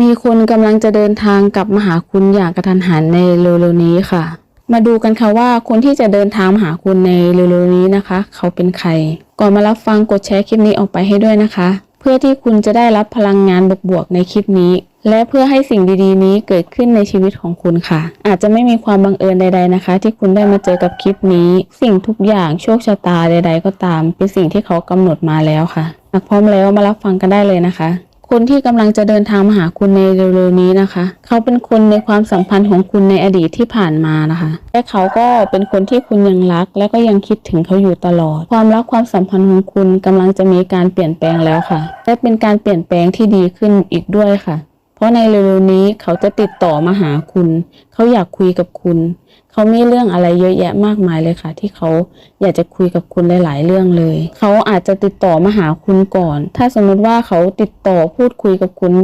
มีคนกำลังจะเดินทางกลับมาหาคุณอย่างกระทันหันในเร็วๆนี้ค่ะ มาดูกันค่ะว่าคนที่จะเดินทางมาหาคุณในเร็วๆนี้นะคะ เขาเป็นใคร ก่อนมารับฟังกดแชร์คลิปนี้ออกไปให้ด้วยนะคะ เพื่อที่คุณจะได้รับพลังงานบวกๆในคลิปนี้ และเพื่อให้สิ่งดีๆ นี้เกิดขึ้นในชีวิตของคุณค่ะ อาจจะไม่มีความบังเอิญใด ๆนะคะ ที่คุณได้มาเจอกับคลิปนี้ สิ่งทุกอย่างโชคชะตาใด ๆ ก็ตาม เป็นสิ่งที่เขากำหนดมาแล้วค่ะหากพร้อมแล้วมารับฟังกันได้เลยนะคะ คนที่กำลังจะเดินทางมาหาคุณในเร็วๆนี้นะคะ เขาเป็นคนในความสัมพันธ์ของคุณในอดีตที่ผ่านมานะคะ และเขาก็เป็นคนที่คุณยังรัก และก็ยังคิดถึงเขาอยู่ตลอด ความรักความสัมพันธ์ของคุณกำลังจะมีการเปลี่ยนแปลงแล้วค่ะ และเป็นการเปลี่ยนแปลงที่ดีขึ้นอีกด้วยค่ะ ราะในเร็วๆนี้เขาจะติดต่อมาหาคุณ เขาอยากคุยกับคุณ เขามีเรื่องอะไรเยอะแยะมากมายเลยค่ะ ที่เขาอยากจะคุยกับคุณหลาย ๆ เรื่องเลย เขาอาจจะติดต่อมาหาคุณก่อน ถ้าสมมติว่าเขาติดต่อพูดคุยกับคุณได้